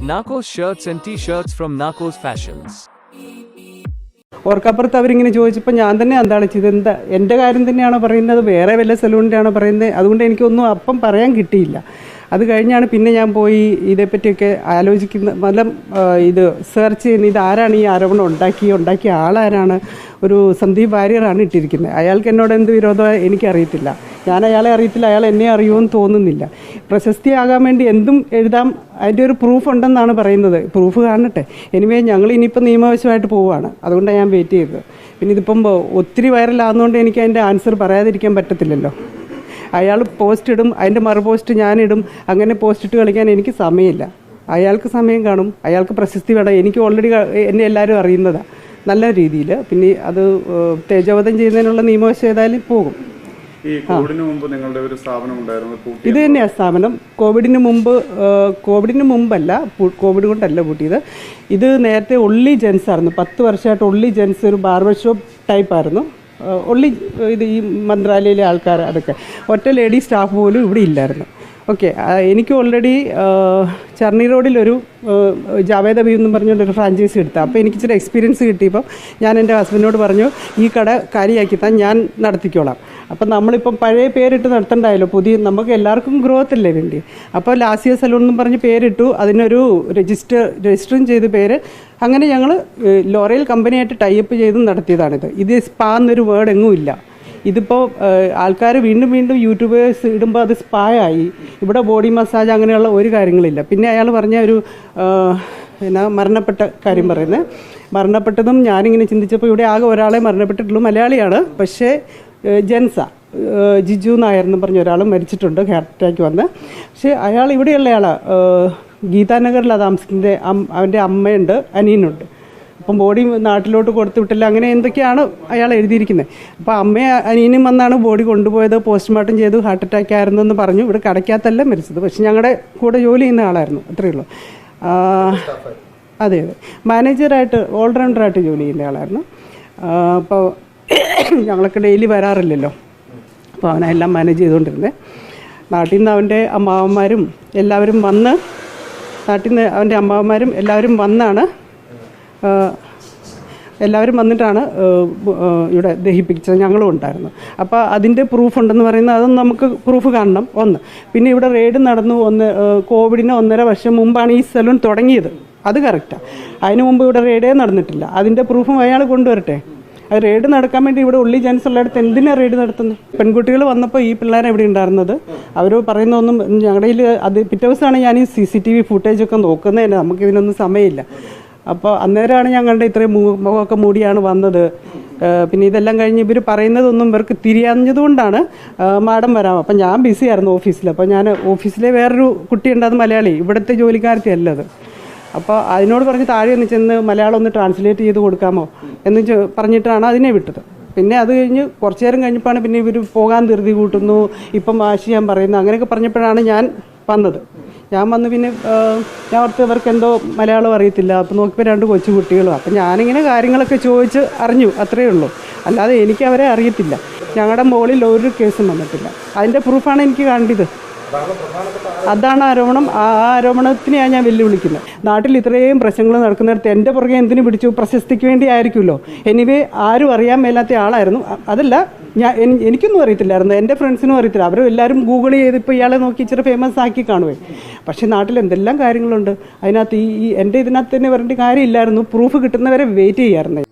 Narcos shirts and t-shirts from Narcos Fashions. ഓർക്കപ്പുറത്ത് അവരിങ്ങനെ ചോദിച്ചപ്പോൾ ഞാൻ തന്നെ എന്താണ് എന്താ എന്റെ കാര്യം തന്നെയാണോ പറയുന്നത്? വേറെ വല്ല സലൂണിന്റെ ആണോ പറയുന്നത്? അതുകൊണ്ട് എനിക്കൊന്നും അപ്പം പറയാൻ കിട്ടിയില്ല. അത് കഴിഞ്ഞാണ് പിന്നെ ഞാൻ പോയി ഇതേപ്പറ്റിയൊക്കെ ആലോചിക്കുന്ന നല്ല ഇത് സെർച്ച് ചെയ്യുന്ന ഇത് ആരാണ് ഈ ആരോപണം ഉണ്ടാക്കി ഉണ്ടാക്കിയ ആളാരാണ്? ഒരു സന്ദീപ് വാര്യറാണ് ഇട്ടിരിക്കുന്നത്. അയാൾക്ക് എന്നോട് എന്ത് വിരോധം എനിക്കറിയത്തില്ല. ഞാൻ അയാളെ അറിയത്തില്ല അയാൾ എന്നെ അറിയുമെന്ന് തോന്നുന്നില്ല. പ്രശസ്തിയാകാൻ വേണ്ടി എന്തും എഴുതാം അതിന്റെ ഒരു പ്രൂഫ് ഉണ്ടെന്നാണ് പറയുന്നത്. പ്രൂഫ് കാണട്ടെ. എനിവേ ഞങ്ങൾ ഇനിയിപ്പോൾ നിയമവശമായിട്ട് പോവുകയാണ്. അതുകൊണ്ടാണ് ഞാൻ വെയിറ്റ് ചെയ്തത്. പിന്നെ ഇതിപ്പം ഒത്തിരി വൈറലാകുന്നതുകൊണ്ട് എനിക്ക് അതിന്റെ ആൻസർ പറയാതിരിക്കാൻ പറ്റത്തില്ലല്ലോ. അയാൾ പോസ്റ്റ് ഇടും അതിന്റെ മറു പോസ്റ്റ് ഞാനിടും അങ്ങനെ പോസ്റ്റ് ഇട്ട് കളിക്കാൻ എനിക്ക് സമയമില്ല. അയാൾക്ക് സമയം കാണും. അയാൾക്ക് പ്രശസ്തി വേണം. എനിക്ക് ഓൾറെഡി എന്നെ എല്ലാവരും അറിയുന്നതാണ് നല്ല രീതിയിൽ. പിന്നെ അത് തേജോവധം ചെയ്യുന്നതിനുള്ള നിയമവശം ഏതായാലും പോകും. ഈ കോവിഡിന് മുമ്പ് നിങ്ങളുടെ ഒരു സ്ഥാപനം ഉണ്ടായിരുന്നു ഇത് തന്നെയാണ് സ്ഥാപനം. കോവിഡിന് മുമ്പ് കോവിഡിന് മുമ്പല്ല കോവിഡ് കൊണ്ടല്ല പൂട്ടിയത്. ഇത് നേരത്തെ ഒള്ളി ജെൻസ് ആയിരുന്നു. പത്ത് വർഷമായിട്ട് ഒള്ളി ജെൻസ് ഒരു ബാർബർ ഷോപ്പ് ടൈപ്പ് ആയിരുന്നു. ഒള്ളി ഇത് ഈ മന്ത്രാലയയിലെ ആൾക്കാർ അതൊക്കെ. ഒറ്റ ലേഡി സ്റ്റാഫ് പോലും ഇവിടെ ഇല്ലായിരുന്നു. ഓക്കെ എനിക്ക് ഓൾറെഡി ചർണി റോഡിലൊരു ജാവേദ് അബി എന്നും പറഞ്ഞുകൊണ്ടൊരു ഫ്രാഞ്ചൈസി എടുത്ത. അപ്പോൾ എനിക്ക് ഇച്ചിരി എക്സ്പീരിയൻസ് കിട്ടിയപ്പോൾ ഞാൻ എന്റെ ഹസ്ബൻഡിനോട് പറഞ്ഞു ഈ കട കാര്യമാക്കി താൻ ഞാൻ നടത്തിക്കോളാം. അപ്പം നമ്മളിപ്പം പഴയ പേരിട്ട് നടത്തണ്ടായല്ലോ പുതിയ നമുക്ക് എല്ലാവർക്കും ഗ്രോത്ത് അല്ലേ വേണ്ടി അപ്പോൾ ലാസിയ സലൂൺ എന്നും പറഞ്ഞ് പേരിട്ടു അതിനൊരു രജിസ്റ്റർ രജിസ്റ്ററും ചെയ്ത് പേര്. അങ്ങനെ ഞങ്ങൾ ലോറയിൽ കമ്പനിയായിട്ട് ടൈപ്പ് ചെയ്ത് നടത്തിയതാണിത്. ഇത് സ്പാ എന്നൊരു വേർഡ് എങ്ങും ഇല്ല. ഇതിപ്പോൾ ആൾക്കാർ വീണ്ടും വീണ്ടും യൂട്യൂബേഴ്സ് ഇടുമ്പോൾ അത് സ്പായായി ഇവിടെ ബോഡി മസാജ് അങ്ങനെയുള്ള ഒരു കാര്യങ്ങളില്ല. പിന്നെ അയാൾ പറഞ്ഞ ഒരു എന്നാ മരണപ്പെട്ട കാര്യം പറയുന്നത് മരണപ്പെട്ടതും ഞാനിങ്ങനെ ചിന്തിച്ചപ്പോൾ ഇവിടെ ആകെ ഒരാളെ മരണപ്പെട്ടിട്ടുള്ളൂ മലയാളിയാണ്. പക്ഷേ ജെൻസ. ജിജു നായർ എന്ന് പറഞ്ഞ ഒരാൾ മരിച്ചിട്ടുണ്ട് ഹാർട്ട് അറ്റാക്ക് വന്ന്. പക്ഷേ അയാൾ ഇവിടെയുള്ള ആളാണ് ഗീതാനഗറിലാണ് താമസിക്കുന്നത് അവന്റെ അമ്മയുണ്ട് അനിയനുണ്ട്. അപ്പം ബോഡി നാട്ടിലോട്ട് കൊടുത്തു വിട്ടില്ല. അങ്ങനെ എന്തൊക്കെയാണ് അയാൾ എഴുതിയിരിക്കുന്നത് അപ്പോൾ അമ്മയെ അനിയനും വന്നാണ് ബോഡി കൊണ്ടുപോയത് പോസ്റ്റ്മോർട്ടം ചെയ്തു ഹാർട്ട് അറ്റാക്ക് ആയിരുന്നു എന്ന് പറഞ്ഞു. ഇവിടെ കടയ്ക്കകത്തല്ല മരിച്ചത്. പക്ഷെ ഞങ്ങളുടെ കൂടെ ജോലി ചെയ്യുന്ന ആളായിരുന്നു. അത്രയേ ഉള്ളൂ. അതെ അതെ. മാനേജറായിട്ട് ഓൾറൗണ്ടറായിട്ട് ജോലി ചെയ്യുന്ന ആളായിരുന്നു. അപ്പോൾ ഞങ്ങളൊക്കെ ഡെയിലി വരാറില്ലല്ലോ. അപ്പോൾ അവനെല്ലാം മാനേജ് ചെയ്തുകൊണ്ടിരുന്നത് നാട്ടിൽ നിന്ന് അവന്റെ അമ്മാവന്മാരും എല്ലാവരും വന്ന് നാട്ടിൽ നിന്ന് അവന്റെ അമ്മാവന്മാരും എല്ലാവരും വന്നാണ് എല്ലാവരും വന്നിട്ടാണ് ഇവിടെ ദഹിപ്പിച്ചത്. ഞങ്ങളും ഉണ്ടായിരുന്നു. അപ്പോൾ അതിന്റെ പ്രൂഫ് ഉണ്ടെന്ന് പറയുന്നത് അതൊന്നും നമുക്ക് പ്രൂഫ് കാണണം ഒന്ന്. പിന്നെ ഇവിടെ റെയ്ഡ് നടന്നു ഒന്ന് കോവിഡിന് ഒന്നര വർഷം മുമ്പാണ് ഈ സ്ഥലം തുടങ്ങിയത്. അത് കറക്റ്റാണ് അതിന് മുമ്പ് ഇവിടെ റെയ്ഡേ നടന്നിട്ടില്ല. അതിന്റെ പ്രൂഫും അയാൾ കൊണ്ടുവരട്ടെ? റെയ്ഡ് നടക്കാൻ വേണ്ടി ഇവിടെ ഉള്ളി ജെൻസ് ഉള്ളിടത്ത് എന്തിനാണ് റെയ്ഡ് നടത്തുന്നത് പെൺകുട്ടികൾ വന്നപ്പോൾ ഈ പിള്ളേരെ എവിടെ ഉണ്ടായിരുന്നത്. അവർ പറയുന്നൊന്നും ഞങ്ങളുടെ അത് പിറ്റേ ദിവസമാണ് ഞാൻ ഈ സി സി ടി വി ഫുട്ടേജൊക്കെ നോക്കുന്നത് തന്നെ. നമുക്ക് ഇതിനൊന്നും സമയമില്ല. അപ്പോൾ അന്നേരമാണ് ഞങ്ങളുടെ ഇത്രയും മുഖമൊക്കെ മൂടിയാണ് വന്നത്. പിന്നെ ഇതെല്ലാം കഴിഞ്ഞ് ഇവർ പറയുന്നതൊന്നും ഇവർക്ക് തിരിയാഞ്ഞതുകൊണ്ടാണ് മാഡം വരാം അപ്പം ഞാൻ ബിസി ആയിരുന്നു ഓഫീസിൽ അപ്പോൾ ഞാൻ ഓഫീസിലെ വേറൊരു കുട്ടിയുണ്ട് അത് മലയാളി. ഇവിടുത്തെ ജോലിക്കാരത്തി അല്ലത് അപ്പോൾ അതിനോട് പറഞ്ഞ് താഴെ ഒന്ന് ചെന്ന് മലയാളം ഒന്ന് ട്രാൻസ്ലേറ്റ് ചെയ്ത് കൊടുക്കാമോ എന്ന് പറഞ്ഞിട്ടാണ് അതിനെ വിട്ടത്. പിന്നെ അത് കഴിഞ്ഞ് കുറച്ചു നേരം കഴിഞ്ഞപ്പോഴാണ് പിന്നെ ഇവർ പോകാൻ ധൃതി കൂട്ടുന്നു ഇപ്പം വാഷ് ചെയ്യാൻ പറയുന്നു അങ്ങനെയൊക്കെ പറഞ്ഞപ്പോഴാണ് ഞാൻ വന്നത്. ഞാൻ വന്ന് പിന്നെ ഞാൻ ഓർത്ത് ഇവർക്ക് എന്തോ മലയാളം അറിയത്തില്ല അപ്പോൾ നോക്കിയപ്പോൾ രണ്ട് കൊച്ചു കുട്ടികളും. അപ്പം ഞാനിങ്ങനെ കാര്യങ്ങളൊക്കെ ചോദിച്ച് അറിഞ്ഞു അത്രയേ ഉള്ളൂ. അല്ലാതെ എനിക്ക് അവരെ അറിയത്തില്ല. ഞങ്ങളുടെ മുകളിൽ ഒരു കേസും വന്നിട്ടില്ല. അതിന്റെ പ്രൂഫാണ് എനിക്ക് കണ്ടത്. അതാണ് ആരോപണം. ആ ആരോപണത്തിനെയാണ് ഞാൻ വെല്ലുവിളിക്കുന്നത്. നാട്ടിൽ ഇത്രയും പ്രശ്നങ്ങൾ നടക്കുന്നിടത്ത് എന്റെ പുറകെ എന്തിനു പിടിച്ചു? പ്രശസ്തിക്ക് വേണ്ടി ആയിരിക്കുമല്ലോ. എനിവേ ആരും അറിയാൻ മേലാത്ത ആളായിരുന്നു. അതല്ല ഞാൻ എനിക്കൊന്നും അറിയത്തില്ലായിരുന്നു. എന്റെ ഫ്രണ്ട്സിനും അറിയത്തില്ല. അവരും എല്ലാവരും ഗൂഗിൾ ചെയ്ത് ഇപ്പോൾ ഇയാളെ നോക്കി ഇച്ചിരി ഫേമസ് ആക്കി കാണുവേ. പക്ഷേ നാട്ടിൽ എന്തെല്ലാം കാര്യങ്ങളുണ്ട്? അതിനകത്ത് ഈ എന്റെ ഇതിനകത്ത് തന്നെ വരേണ്ട കാര്യമില്ലായിരുന്നു. പ്രൂഫ് കിട്ടുന്നവരെ വെയിറ്റ് ചെയ്യാറുണ്ട്.